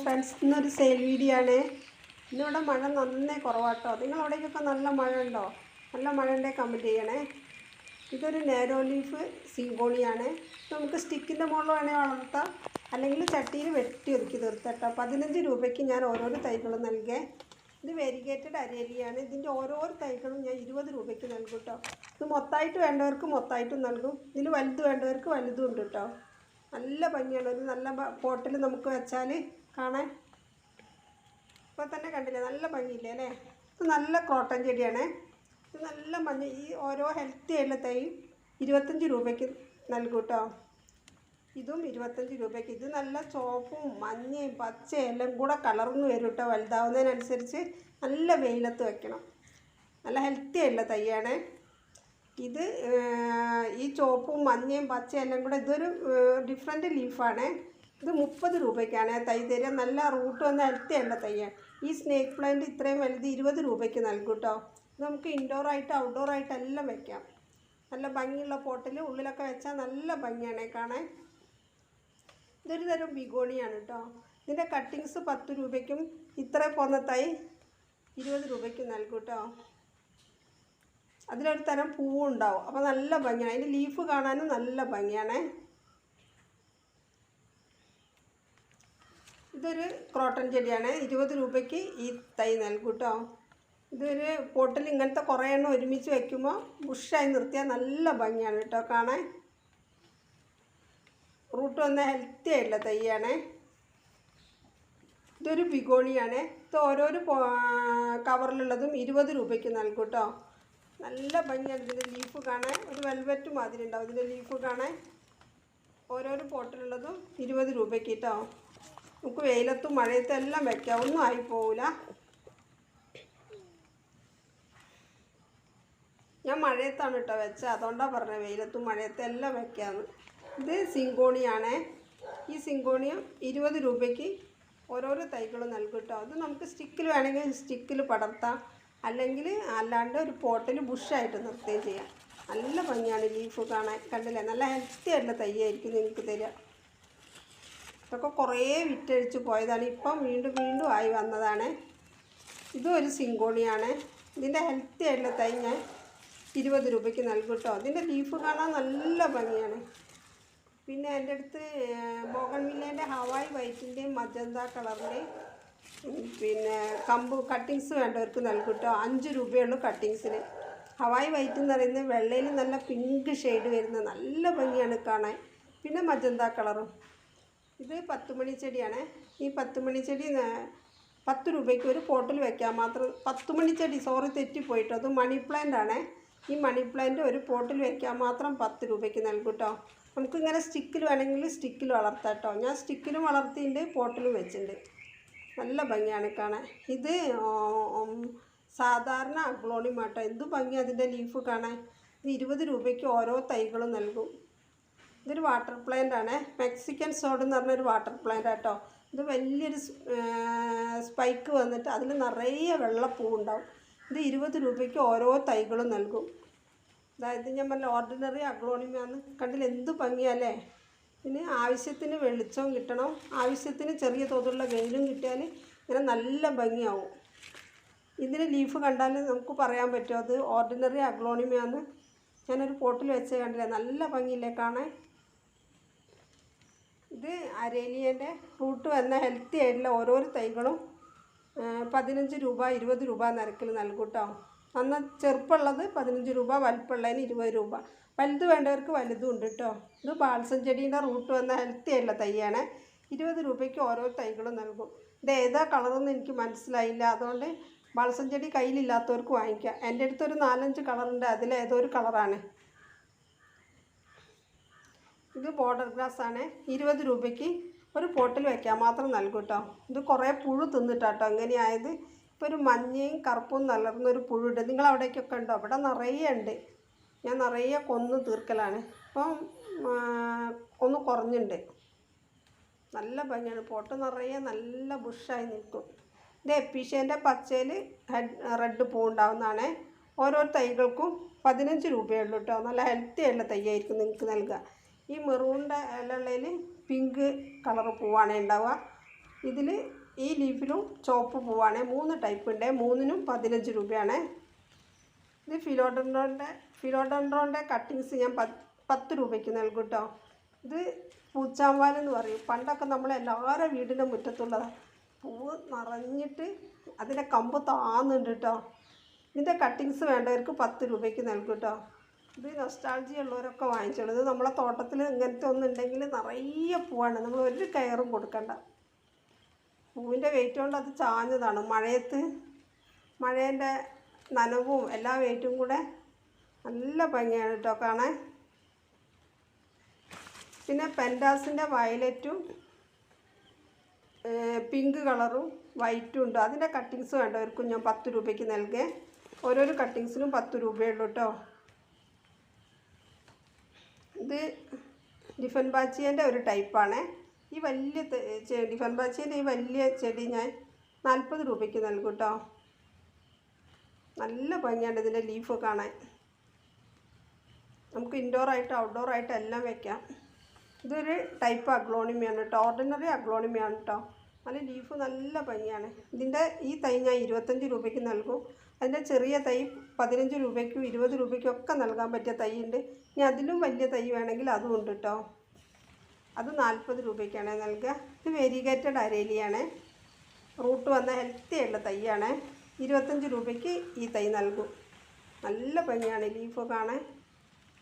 Friends ഇന്നൊരു sale video ആണ്. ഇന്നിവിടെ മഴ നന്നേ കുറവാട്ടോ. നിങ്ങളവിടേക്കൊക്കെ നല്ല മഴ ഉണ്ടോ? നല്ല മഴ ഉണ്ടെങ്കിൽ കമന്റ് ചെയ്യണേ. ഇതൊരു നേരോ ലീഫ് സീബോണിയാണ് നമുക്ക് സ്റ്റിക്കിന്റെ മുകളിൽ വേണേൽ വളർത്താം. അല്ലെങ്കിൽ ചട്ടിയിൽ വെട്ടി ഒതുക്കി തീർത്തട്ടോ പതിനഞ്ച് രൂപയ്ക്ക് ഞാൻ ഓരോരോ തൈകളും നൽകേ. ഇത് വെരിഗേറ്റഡ് അരേലിയാണ്. ഇതിന്റെ ഓരോരോ തൈകളും ഞാൻ ഇരുപത് രൂപയ്ക്ക് നൽകും കേട്ടോ ഇത് മൊത്തമായിട്ട് വേണ്ടവർക്ക് മൊത്തമായിട്ടും നൽകും. ഇതിൽ വലുത് വേണ്ടവർക്ക് വലുതും ഉണ്ട് കേട്ടോ നല്ല ഭംഗിയാണ് ഒരു നല്ല പോട്ടിൽ നമുക്ക് വെച്ചാൽ കാണാൻ ഇപ്പോൾ തന്നെ കണ്ടില്ലേ നല്ല ഭംഗിയില്ലേ അല്ലേ? ഇത് നല്ല ക്രോട്ടൻ ചെടിയാണ്. ഇത് നല്ല മഞ്ഞ ഈ ഓരോ ഹെൽത്തി ആയിട്ടുള്ള തൈ ഇരുപത്തഞ്ച് രൂപയ്ക്ക് നൽകും കേട്ടോ ഇതും ഇരുപത്തഞ്ച് രൂപയ്ക്ക്. ഇത് നല്ല ചുവപ്പും മഞ്ഞയും പച്ചയും എല്ലാം കൂടെ കളർന്ന് വരും കേട്ടോ വലുതാവുന്നതിനനുസരിച്ച് നല്ല വെയിലത്ത് വെക്കണം. നല്ല ഹെൽത്തി ആയിട്ടുള്ള തൈയാണ്. ഇത് ഈ ചുവപ്പും മഞ്ഞയും പച്ചയും എല്ലാം കൂടെ ഇതൊരു ഡിഫറെന്റ് ലീഫാണ് ഇത് മുപ്പത് രൂപയ്ക്കാണ്. തൈ തരിക നല്ല റൂട്ട് വന്ന് ആയിട്ടുള്ള തൈയാണ്. ഈ സ്നേക്ക് പ്ലാന്റ് ഇത്രയും വലുത് ഇരുപത് രൂപയ്ക്ക് നൽകും കേട്ടോ നമുക്ക് ഇൻഡോർ ആയിട്ട് ഔട്ട്ഡോർ ആയിട്ട് എല്ലാം വെക്കാം. നല്ല ഭംഗിയുള്ള പോട്ടിൽ ഉള്ളിലൊക്കെ വെച്ചാൽ നല്ല ഭംഗിയാണ് കാണാൻ. ഇതൊരു തരം ബിഗോണിയാണ് കേട്ടോ ഇതിന്റെ കട്ടിങ്സ് പത്ത് രൂപയ്ക്കും ഇത്ര പോന്ന തൈ ഇരുപത് രൂപയ്ക്കും നൽകും കേട്ടോ അതിലൊരു തരം പൂവുണ്ടാവും. അപ്പോൾ നല്ല ഭംഗിയാണ്. അതിന്റെ ലീഫ് കാണാനും നല്ല ഭംഗിയാണ്. ഇതൊരു ക്രോട്ടൺ ചെടിയാണ്. ഇരുപത് രൂപയ്ക്ക് ഈ തൈ നൽകും കേട്ടോ ഇതൊരു പോട്ടിൽ ഇങ്ങനത്തെ കുറേ എണ്ണം ഒരുമിച്ച് വയ്ക്കുമ്പോൾ ബുഷായി നിർത്തിയാൽ നല്ല ഭംഗിയാണ് കേട്ടോ കാണാൻ. റൂട്ട് വന്ന ഹെൽത്തി ആയിട്ടുള്ള തൈയാണ്. ഇതൊരു ബിഗോണിയാണ്. ഇത് ഓരോരോ കവറിലുള്ളതും ഇരുപത് രൂപയ്ക്ക് നൽകും കേട്ടോ. നല്ല ഭംഗിയാണ് ഇതിന്റെ ലീഫ് കാണാൻ. ഒരു വെൽവെറ്റ് മാതിരി ഉണ്ടാവും ഇതിന്റെ ലീഫ് കാണാൻ. ഓരോരോ പോട്ടിലുള്ളതും ഇരുപത് രൂപയ്ക്ക് കേട്ടോ. നമുക്ക് വെയിലത്തും മഴയത്തും എല്ലാം വെക്കാം. ഒന്നും ആയി പോവില്ല ഞാൻ മഴയത്താണ് കേട്ടോ വെച്ചത്. അതുകൊണ്ടാണ് പറഞ്ഞത് വെയിലത്തും മഴയത്തും എല്ലാം വെക്കാമെന്ന് ഇത് സിങ്കോണിയാണേ. ഈ സിങ്കോണിയം ഇരുപത് രൂപയ്ക്ക് ഓരോരോ തൈകൾ നൽകും കേട്ടോ. അത് നമുക്ക് സ്റ്റിക്കിൽ വേണമെങ്കിൽ സ്റ്റിക്കിൽ പടർത്താം. അല്ലെങ്കിൽ അല്ലാണ്ട് ഒരു പോട്ടിൽ ബുഷായിട്ട് നിർത്തുകയും ചെയ്യാം. നല്ല ഭംഗിയാണ് ലീഫ് കാണാൻ. കണ്ടില്ലേ? നല്ല ഹെൽത്തി ആയിട്ടുള്ള തൈയായിരിക്കും നിങ്ങൾക്ക് തരിക. ഇതൊക്കെ കുറേ വിറ്റഴിച്ച് പോയതാണ്. ഇപ്പം വീണ്ടും വീണ്ടും ആയി വന്നതാണ്. ഇതും ഒരു സിങ്കോണിയാണ്. ഇതിന്റെ ഹെൽത്തി ആയിട്ടുള്ള തൈ ഞാൻ ഇരുപത് രൂപയ്ക്ക് നൽകും കേട്ടോ. ഇതിന്റെ ലീഫ് കാണാൻ നല്ല ഭംഗിയാണ്. പിന്നെ എന്റെ അടുത്ത് ബോഗൺവില്ലേന്റെ ഹവായ് വൈറ്റിന്റെയും മജന്ത കളറിന്റെയും പിന്നെ കമ്പ് കട്ടിങ്സ് വേണ്ടവർക്ക് നൽകും കേട്ടോ. അഞ്ച് രൂപയുള്ളൂ കട്ടിങ്സിന്. ഹവായ് വൈറ്റ് എന്ന് പറയുന്നത് വെള്ളയിൽ നല്ല പിങ്ക് ഷെയ്ഡ് വരുന്ന നല്ല ഭംഗിയാണ് കാണാൻ. പിന്നെ മജന്ത കളറും. ഇത് പത്തുമണി ചെടിയാണ്. ഈ പത്തുമണി ചെടി പത്ത് രൂപയ്ക്ക് ഒരു പോട്ടിൽ വെക്കാൻ മാത്രം പത്തുമണി ചെടി സോറി തെറ്റിപ്പോയിട്ടോ. അത് മണി പ്ലാന്റ് ആണ്. ഈ മണി പ്ലാന്റ് ഒരു പോട്ടിൽ വെക്കാൻ മാത്രം പത്ത് രൂപയ്ക്ക് നൽകും കേട്ടോ നമുക്കിങ്ങനെ സ്റ്റിക്കിൽ വേണമെങ്കിൽ സ്റ്റിക്കിൽ വളർത്താം കേട്ടോ ഞാൻ സ്റ്റിക്കിലും വളർത്തിയിട്ടുണ്ട് പോട്ടിലും വെച്ചിട്ടുണ്ട് നല്ല ഭംഗിയാണ് കാണാൻ. ഇത് സാധാരണ അഗ്ലോണിമാട്ടോ. എന്ത് ഭംഗി അതിന്റെ ലീഫ് കാണാൻ. ഇത് ഇരുപത് രൂപയ്ക്ക് ഓരോ തൈകളും നൽകും. ഇതൊരു വാട്ടർ പ്ലാന്റ് ആണ്. മെക്സിക്കൻ സോഡ് എന്ന് പറഞ്ഞൊരു വാട്ടർ പ്ലാന്റ് ആട്ടോ. ഇത് വലിയൊരു സ്പൈക്ക് വന്നിട്ട് അതിൽ നിറയെ വെള്ളപ്പൂ ഉണ്ടാവും ഇത് ഇരുപത് രൂപയ്ക്ക് ഓരോ തൈകളും നൽകും. അതായത് ഞാൻ പറഞ്ഞ ഓർഡിനറി അഗ്ലോണിമയാണ് കണ്ടില്ല എന്ത് ഭംഗിയല്ലേ? പിന്നെ ആവശ്യത്തിന് വെളിച്ചവും കിട്ടണം. ആവശ്യത്തിന് ചെറിയ തോതിലുള്ള വെയിലും കിട്ടിയാൽ ഇങ്ങനെ നല്ല ഭംഗിയാവും. ഇതിന് ലീഫ് കണ്ടാൽ നമുക്ക് പറയാൻ പറ്റും അത് ഓർഡിനറി അഗ്ലോണിമയാണ് ഞാനൊരു പോട്ടിൽ വെച്ചേ കണ്ടില്ല നല്ല ഭംഗിയില്ലേ കാണാൻ? ഇത് അരേലിയന്റെ ഫ്രൂട്ട് വന്ന ഹെൽത്തി ആയിട്ടുള്ള ഓരോരോ തൈകളും പതിനഞ്ച് രൂപ ഇരുപത് രൂപ നിരക്കിൽ നൽകും കേട്ടോ അന്ന് ചെറുപ്പമുള്ളത് പതിനഞ്ച് രൂപ വലുപ്പമുള്ളതിന് ഇരുപത് രൂപ. വലുത് വേണ്ടവർക്ക് വലുതും ഉണ്ട് കേട്ടോ ഇത് ബാൽസം ചെടീന്റെ റൂട്ട് വന്ന ഹെൽത്തി ആയിട്ടുള്ള തൈയാണ്. ഇരുപത് രൂപയ്ക്ക് ഓരോ തൈകളും നൽകും. ഇത് ഏതാ കളറൊന്നും എനിക്ക് മനസ്സിലായില്ല. അതുകൊണ്ട് ബാൽസം ചെടി കയ്യിലില്ലാത്തവർക്ക് വാങ്ങിക്കാം. എന്റെ അടുത്തൊരു നാലഞ്ച് കളറുണ്ട്. അതിലേതോ ഒരു കളറാണ്. ഇത് ബോർഡർ ഗ്രാസ് ആണ് ഇരുപത് രൂപയ്ക്ക് ഒരു പോട്ടിൽ വയ്ക്കാൻ മാത്രം നൽകും കേട്ടോ ഇത് കുറേ പുഴു തിന്നിട്ടാട്ടോ എങ്ങനെയായത്? ഇപ്പോൾ ഒരു മഞ്ഞയും കറുപ്പും നലർന്നൊരു പുഴുണ്ട്. നിങ്ങൾ അവിടേക്കൊക്കെ ഉണ്ടോ? ഇവിടെ നിറയെ ഉണ്ട്. ഞാൻ നിറയെ കൊന്ന് തീർക്കലാണ്. ഇപ്പം ഒന്ന് കുറഞ്ഞുണ്ട്. നല്ല ഭംഗിയാണ്. പോട്ട് നിറയെ നല്ല ബുഷായി നിൽക്കും. ഇത് എപ്പീഷ്യന്റെ പച്ചയിൽ ഹെഡ് റെഡ് പൂ ഉണ്ടാവുന്നതാണ്. ഓരോ തൈകൾക്കും പതിനഞ്ച് രൂപയുള്ളൂ കേട്ടോ നല്ല ഹെൽത്തി ആയിട്ടുള്ള തൈയായിരിക്കും നിങ്ങൾക്ക് നൽകുക ഈ മെറൂണിന്റെ ഇലയിൽ പിങ്ക് കളർ പൂവാണ് ഉണ്ടാവുക ഇതിൽ ഈ ലീഫിലും ചുവപ്പ് പൂവാണ്. മൂന്ന് ടൈപ്പ് ഉണ്ട് മൂന്നിനും പതിനഞ്ച് രൂപയാണ്. ഇത് ഫിലോഡൻഡ്രോന്റെ ഫിലോഡൻഡ്രോന്റെ കട്ടിങ്സ് ഞാൻ പത്ത് രൂപയ്ക്ക് നൽകും കേട്ടോ ഇത് പൂച്ചാമ്പാൽ എന്ന് പറയും. പണ്ടൊക്കെ നമ്മൾ എല്ലാവരുടെ വീടിന്റെ മുറ്റത്തുള്ളതാണ് പൂവ് നിറഞ്ഞിട്ട് അതിന്റെ കമ്പ് താന്നുണ്ട് കേട്ടോ ഇതിന്റെ കട്ടിങ്സ് വേണ്ടവർക്ക് പത്ത് രൂപയ്ക്ക് നൽകും കേട്ടോ ഇത് നൊസ്റ്റാൾജി ഉള്ളവരൊക്കെ വാങ്ങിച്ചോളൂ. ഇത് നമ്മളെ തോട്ടത്തിൽ ഇങ്ങനത്തെ ഒന്നുണ്ടെങ്കിൽ നിറയെ പൂവാണ്. നമ്മൾ ഒരു കയറും കൊടുക്കണ്ട. പൂവിന്റെ വെയിറ്റ് കൊണ്ട് അത് ചാഞ്ഞതാണ്. മഴയത്ത് മഴേന്റെ നനവും എല്ലാ വെയിറ്റും കൂടെ നല്ല ഭംഗിയാണ് കേട്ടോ കാണാൻ. പിന്നെ പെൻഡാസിന്റെ വയലറ്റും പിങ്ക് കളറും വൈറ്റും ഉണ്ട്. അതിന്റെ കട്ടിങ്സ് വേണ്ടവർക്കും ഞാൻ പത്ത് രൂപയ്ക്ക് നൽകേ. ഓരോരോ കട്ടിങ്സിനും പത്ത് രൂപയുള്ളൂ കേട്ടോ ഇത് ഡിഫൻ ബാച്ചിയന്റെ ഒരു ടൈപ്പാണ്. ഈ വലിയ ഡിഫൻ ബാച്ചിയന്റെ ഈ വലിയ ചെടി ഞാൻ നാൽപ്പത് രൂപയ്ക്ക് നൽകും കേട്ടോ. നല്ല ഭംഗിയാണ് ഇതിന്റെ ലീഫ് കാണാൻ. നമുക്ക് ഇൻഡോറായിട്ട് ഔട്ട്ഡോറായിട്ട് എല്ലാം വെക്കാം. ഇതൊരു ടൈപ്പ് അഗ്ലോണിമയാണ് കേട്ടോ. ഓർഡിനറി അഗ്ലോണിമയാണ് കേട്ടോ. നല്ല ലീഫ് നല്ല ഭംഗിയാണ്. ഇതിന്റെ ഈ തൈ ഞാൻ ഇരുപത്തഞ്ച് രൂപയ്ക്ക് നൽകും. അതിന്റെ ചെറിയ തൈ പതിനഞ്ച് രൂപയ്ക്കും ഇരുപത് രൂപയ്ക്കും ഒക്കെ നൽകാൻ പറ്റിയ തൈ ഉണ്ട് ഇനി അതിലും വലിയ തൈ വേണമെങ്കിൽ അതും ഉണ്ട് കേട്ടോ അത് നാൽപ്പത് രൂപയ്ക്കാണ് നൽകുക. ഇത് വെരിഗേറ്റഡ് അരേലിയാണ്. റൂട്ട് വന്ന ഹെൽത്തി ആയിട്ടുള്ള തൈയാണ്. ഇരുപത്തഞ്ച് രൂപയ്ക്ക് ഈ തൈ നൽകും. നല്ല ഭംഗിയാണ് ലീഫ് കാണാൻ.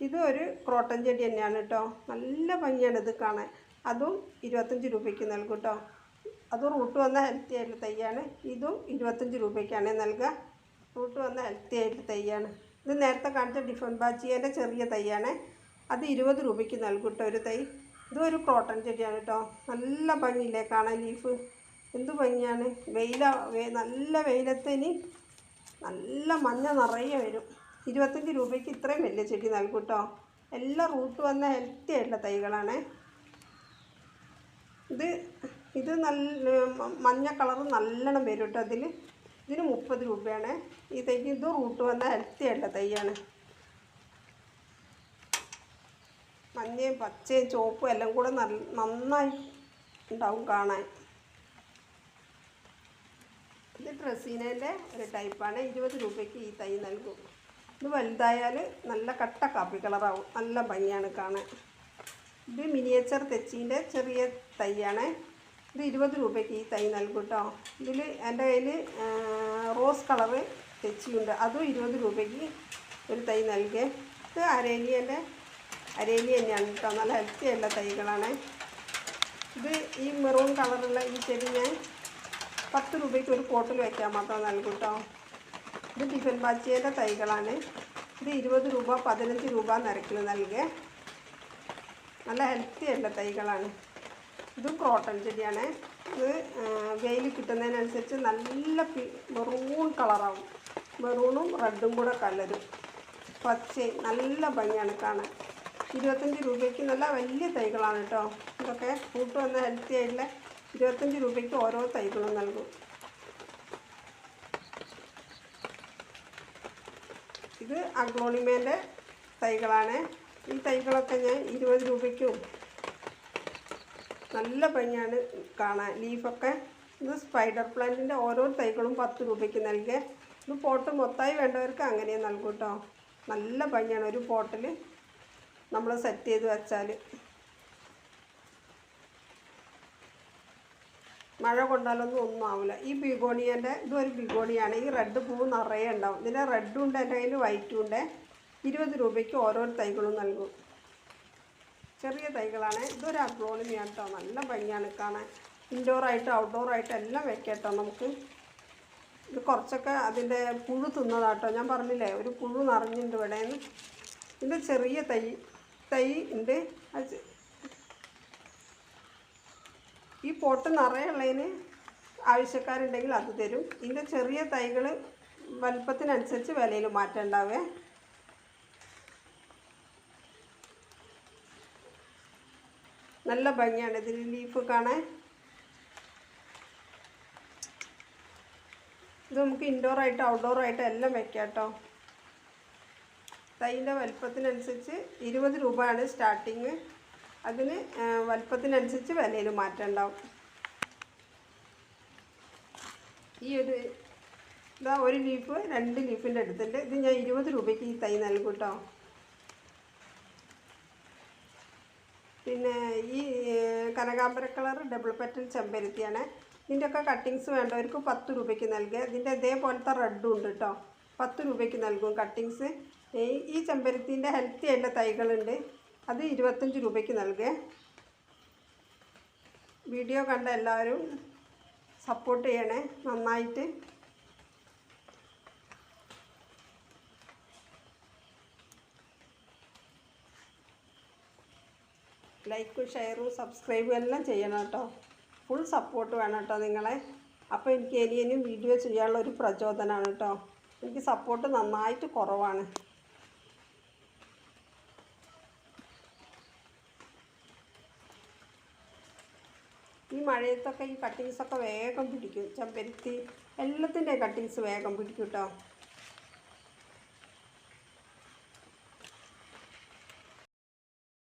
ഇത് ഒരു ക്രോട്ടൻ ചെടി തന്നെയാണ് കേട്ടോ നല്ല ഭംഗിയാണ് ഇത് കാണാൻ. അതും ഇരുപത്തഞ്ച് രൂപയ്ക്ക് നൽകും കേട്ടോ അതും റൂട്ട് വന്ന ഹെൽത്തി ആയിട്ടുള്ള തൈയാണ്. ഇതും ഇരുപത്തഞ്ച് രൂപയ്ക്കാണ് നൽകുക. റൂട്ട് വന്ന ഹെൽത്തി ആയിട്ടുള്ള തൈയാണ്. ഇത് നേരത്തെ കാണിച്ച ഡിഫൻ ബാച്ചിയേന്റെ ചെറിയ തൈയാണ്. അത് ഇരുപത് രൂപയ്ക്ക് നൽകും ഒരു തൈ. ഇതും ഒരു ക്രോട്ടൺ ചെടിയാണ് കേട്ടോ നല്ല ഭംഗിയില്ലേ കാണാൻ ലീഫ് എന്ത് ഭംഗിയാണ്. വെയില നല്ല വെയിലത്തിന് നല്ല മഞ്ഞ നിറയെ വരും. ഇരുപത്തഞ്ച് രൂപയ്ക്ക് ഇത്രയും വലിയ ചെടി നൽകും കേട്ടോ എല്ലാം റൂട്ട് വന്ന ഹെൽത്തി ആയിട്ടുള്ള തൈകളാണ്. ഇത് ഇത് നല്ല മഞ്ഞ കളർ നല്ലോണം വരും കേട്ടോ അതിൽ ഇതിന് മുപ്പത് രൂപയാണ്. ഈ തൈക്ക് ഇത് റൂട്ട് വന്ന ഹെൽത്തിയുള്ള തൈയാണ്. മഞ്ഞയും പച്ചയും ചുവപ്പും എല്ലാം കൂടെ നല്ല നന്നായി ഉണ്ടാവും കാണാൻ. ഇത് ഡ്രസ്സീനേന്റെ ഒരു ടൈപ്പാണ്. ഇരുപത് രൂപയ്ക്ക് ഈ തൈ നൽകും. ഇത് വലുതായാൽ നല്ല കട്ട കാപ്പി കളറാവും. നല്ല ഭംഗിയാണ് കാണാൻ. ഇത് മിനിയേച്ചർ തെച്ചീന്റെ ചെറിയ തൈയാണ്. ഇത് ഇരുപത് രൂപയ്ക്ക് ഈ തൈ നൽകും കേട്ടോ ഇതിൽ എന്റെ കയ്യിൽ റോസ് കളറ് തെച്ചിയുണ്ട്. അതും ഇരുപത് രൂപയ്ക്ക് ഒരു തൈ നൽകുക ഇത് അരേലിയന്റെ അരേലി തന്നെയാണ് കേട്ടോ നല്ല ഹെൽത്തി ആയിട്ടുള്ള തൈകളാണ്. ഇത് ഈ മെറൂൺ കളറുള്ള ഈ ചെടി ഞാൻ പത്ത് രൂപയ്ക്ക് ഒരു പോട്ടിൽ വയ്ക്കാൻ മാത്രം നൽകും കേട്ടോ ഇത് ടിഫൻ ബാച്ചിയുടെ തൈകളാണ്. ഇത് ഇരുപത് രൂപ പതിനഞ്ച് രൂപ നിരക്കിൽ നൽകുക നല്ല ഹെൽത്തി ആയിട്ടുള്ള തൈകളാണ്. ഇതും ക്രോട്ടൺ ചെടിയാണ്. ഇത് വെയിൽ കിട്ടുന്നതിനനുസരിച്ച് നല്ല പി മെറൂൺ കളറാവും മെറൂണും റെഡും കൂടെ കലരും. പച്ചയും നല്ല ഭംഗിയാണ് കാണാൻ. ഇരുപത്തഞ്ച് രൂപയ്ക്ക് നല്ല വലിയ തൈകളാണ് കേട്ടോ ഇതൊക്കെ കൂട്ട് വന്ന ഹെൽത്തി ആയിട്ടുള്ള ഇരുപത്തഞ്ച് രൂപയ്ക്ക് ഓരോ തൈകളും നൽകും. ഇത് അഗ്ലോണിമേന്റെ തൈകളാണ്. ഈ തൈകളൊക്കെ ഞാൻ ഇരുപത് രൂപയ്ക്കും നല്ല ഭംഗിയാണ് കാണാൻ. ലീഫൊക്കെ ഇത് സ്പൈഡർ പ്ലാന്റിന്റെ ഓരോ തൈകളും പത്ത് രൂപയ്ക്ക് നൽകിയ ഇത് പോട്ട് മൊത്തമായി വേണ്ടവർക്ക് അങ്ങനെ നൽകും കേട്ടോ നല്ല ഭംഗിയാണ് ഒരു പോട്ടിൽ നമ്മൾ സെറ്റ് ചെയ്ത് വെച്ചാൽ. മഴ കൊണ്ടാലൊന്നും ഒന്നും ആവില്ല ഈ ബിഗോണിയന്റെ ഇതൊരു ബിഗോണിയാണ്. ഈ റെഡ് പൂവ് നിറയെ ഉണ്ടാവും. ഇതിന്റെ റെഡും ഉണ്ട് എന്റെ കയ്യിൽ വൈറ്റും ഉണ്ട്. ഇരുപത് രൂപയ്ക്ക് ഓരോ തൈകളും നൽകും. ചെറിയ തൈകളാണ്. ഇതൊരു അഗ്ലോണിമിയാണ് കേട്ടോ നല്ല ഭംഗിയാണ് കാണാൻ. ഇൻഡോറായിട്ട് ഔട്ട്ഡോറായിട്ട് എല്ലാം വെക്കാം നമുക്ക്. ഇത് കുറച്ചൊക്കെ അതിന്റെ പുഴു തിന്നതാട്ടോ ഞാൻ പറഞ്ഞില്ലേ ഒരു പുഴു നിറഞ്ഞിട്ടുണ്ട് ഇവിടെ. നിന്ന് ഇത് ചെറിയ തൈ തൈ ഉണ്ട് ഈ പോട്ട് നിറയുള്ളതിന് ആവശ്യക്കാരുണ്ടെങ്കിൽ അത് തരും. ഇതിന്റെ ചെറിയ തൈകൾ വലുപ്പത്തിനനുസരിച്ച് വിലയിൽ മാറ്റം നല്ല ഭംഗിയാണ്. ഇതിൽ ലീഫ് കാണാൻ. ഇത് നമുക്ക് ഇൻഡോർ ആയിട്ട് ഔട്ട്ഡോർ ആയിട്ട് എല്ലാം വെക്കാം കേട്ടോ തൈന്റെ വലുപ്പത്തിനനുസരിച്ച് ഇരുപത് രൂപയാണ് സ്റ്റാർട്ടിങ് അതിന് വലുപ്പത്തിനനുസരിച്ച് വിലയിൽ മാറ്റം ഉണ്ടാവും. ഈ ഒരു ഇതാ ഒരു ലീഫ് രണ്ട് ലീഫിന്റെ അടുത്തുണ്ട്. ഇത് ഞാൻ ഇരുപത് രൂപയ്ക്ക് ഈ തൈ നൽകും കേട്ടോ പിന്നെ ഈ കനകാംബര കളർ ഡബിൾ പെറ്റൽ ചെമ്പരത്തിയാണ്. ഇതിന്റെയൊക്കെ കട്ടിങ്സ് വേണ്ടവർക്ക് പത്ത് രൂപയ്ക്ക് നൽകുക ഇതിന്റെ ഇതേപോലത്തെ റെഡും ഉണ്ട് കേട്ടോ പത്ത് രൂപയ്ക്ക് നൽകും കട്ടിങ്സ് ഈ ഈ ചെമ്പരത്തിന്റെ ഹെൽത്തി ആയിട്ടുള്ള തൈകളുണ്ട്. അത് ഇരുപത്തഞ്ച് രൂപയ്ക്ക് നൽകുക വീഡിയോ കണ്ട എല്ലാവരും സപ്പോർട്ട് ചെയ്യണേ. നന്നായിട്ട്. ലൈക്കും ഷെയറും സബ്സ്ക്രൈബും എല്ലാം ചെയ്യണം കേട്ടോ. ഫുൾ സപ്പോർട്ട് വേണം കേട്ടോ നിങ്ങളെ. അപ്പോൾ എനിക്ക് ഇനി ഇനിയും വീഡിയോ ചെയ്യാനുള്ള ഒരു പ്രചോദനമാണ് കേട്ടോ. എനിക്ക് സപ്പോർട്ട് നന്നായിട്ട് കുറവാണ്. ഈ മഴയത്തൊക്കെ ഈ കട്ടിങ്സൊക്കെ വേഗം പിടിക്കും. ചെമ്പരത്തി എല്ലാത്തിന്റെയും കട്ടിങ്സ് വേഗം പിടിക്കും കേട്ടോ.